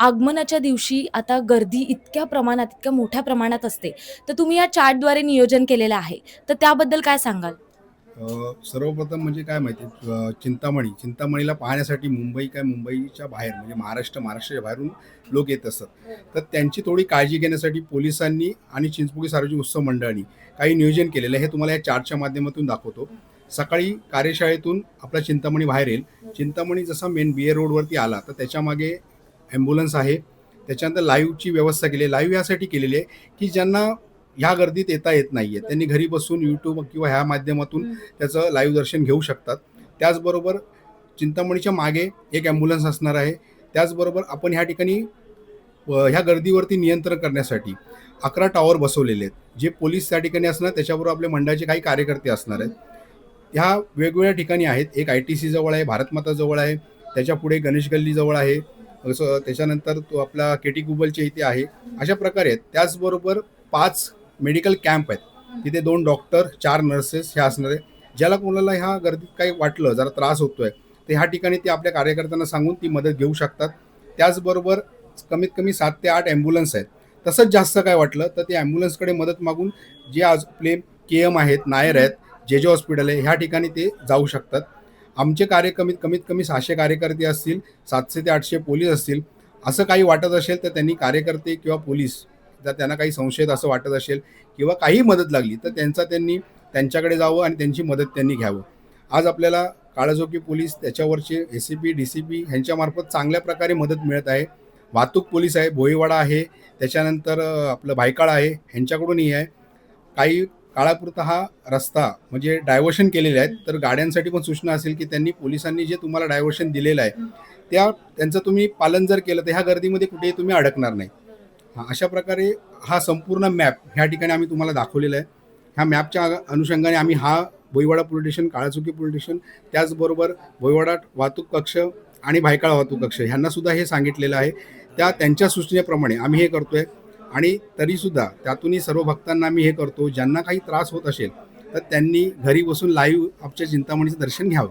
आगमनाच्या दिवशी आता गर्दी इतक्या प्रमाणात इतक्या मोठ्या प्रमाणात असते. तर तुम्ही या चार्टद्वारे नियोजन केलेलं आहे. तर त्याबद्दल काय सांगाल? सर्वप्रथम म्हणजे काय माहिती चिंतामणी. चिंतामणीला पाहण्यासाठी मुंबई काय मुंबईच्या बाहेर म्हणजे महाराष्ट्र महाराष्ट्राच्या बाहेरून लोक येत असतात. तर त्यांची थोडी काळजी घेण्यासाठी पोलिसांनी आणि चिंचपोळी सार्वजनिक उत्सव मंडळाने काही नियोजन केलेलं हे तुम्हाला या चार्टच्या माध्यमातून दाखवतो. सकाळी कार्यशाळेतून आपला चिंतामणी बाहेर येईल. चिंतामणी जसा मेन बी ए रोडवरती आला तर त्याच्यामागे ॲम्ब्युलन्स आहे. त्याच्यानंतर लाईव्हची व्यवस्था केली आहे. लाईव्ह यासाठी केलेली आहे की ज्यांना ह्या गर्दीत येता येत नाही आहे त्यांनी घरी बसून यूट्यूब किंवा ह्या माध्यमातून त्याचं लाईव्ह दर्शन घेऊ शकतात. त्याचबरोबर चिंतामणीच्या मागे एक ॲम्ब्युलन्स असणार आहे. त्याचबरोबर आपण ह्या ठिकाणी ह्या गर्दीवरती नियंत्रण करण्यासाठी अकरा टॉवर बसवलेले आहेत. जे पोलीस त्या ठिकाणी असणार त्याच्याबरोबर आपल्या मंडळाचे काही कार्यकर्ते असणार आहेत. ह्या वेगवेगळ्या ठिकाणी आहेत. एक आय टी सी जवळ आहे भारतमाता जवळ आहे. त्याच्या पुढे गणेश गल्ली जवळ आहे. असं त्याच्यानंतर तो आपला केटी गुबलच्या इथे आहे. अशा प्रकारे आहेत त्याचबरोबर पाच मेडिकल कॅम्प आहेत. तिथे दोन डॉक्टर चार नर्सेस हे असणार आहे. ज्याला कोणाला ह्या गर्दीत काही वाटलं जरा त्रास होतोय तर ह्या ठिकाणी ते आपल्या कार्यकर्त्यांना सांगून ती मदत घेऊ शकतात. त्याचबरोबर कमीत कमी सात ते आठ ॲम्ब्युलन्स आहेत. तसंच जास्त काय वाटलं तर ते ॲम्ब्युलन्सकडे मदत मागून जे आज आपले के एम आहेत नायर आहेत जे जे हॉस्पिटल आहे ह्या ठिकाणी ते जाऊ शकतात. आमचे कार्य कमीत कमीत कमी सहाशे कार्यकर्ते असतील सातशे ते आठशे पोलीस असतील असं काही वाटत असेल तर त्यांनी कार्यकर्ते किंवा पोलीस जर त्यांना काही संशयित असं वाटत असेल किंवा काही मदत लागली तर त्यांचा त्यांनी त्यांच्याकडे जावं आणि त्यांची मदत त्यांनी घ्यावं. आज आपल्याला काळाजोगी पोलीस त्याच्यावरचे A C P D C P ह्यांच्यामार्फत चांगल्या प्रकारे मदत मिळत आहे. वाहतूक पोलीस आहे भोईवाडा आहे त्याच्यानंतर आपलं भायकाळ आहे ह्यांच्याकडूनही आहे. काही काळापुरता हा रस्ता म्हणजे डायव्हर्शन केलेले आहेत तर गाड्यांसाठी पण सूचना असेल की त्यांनी पोलिसांनी जे तुम्हाला डायव्हर्शन दिलेलं आहे त्या त्यांचं तुम्ही पालन जर केलं तर ह्या गर्दीमध्ये कुठेही तुम्ही अडकणार नाही. हां अशा प्रकारे हा संपूर्ण मॅप ह्या ठिकाणी आम्ही तुम्हाला दाखवलेला आहे. ह्या मॅपच्या अनुषंगाने आम्ही हा Bhoiwada police station Kalachowki police station त्याचबरोबर भोईवाडा वाहतूक कक्ष आणि भायकाळा वाहतूक कक्ष ह्यांना सुद्धा हे सांगितलेलं आहे. त्या त्यांच्या सूचनेप्रमाणे आम्ही हे करतोय. आणि तरीसुद्धा त्यातूनही सर्व भक्तांना मी हे करतो ज्यांना काही त्रास होत असेल तर त्यांनी घरी बसून लाईव्ह आमच्या चिंतामणीचं दर्शन घ्यावं.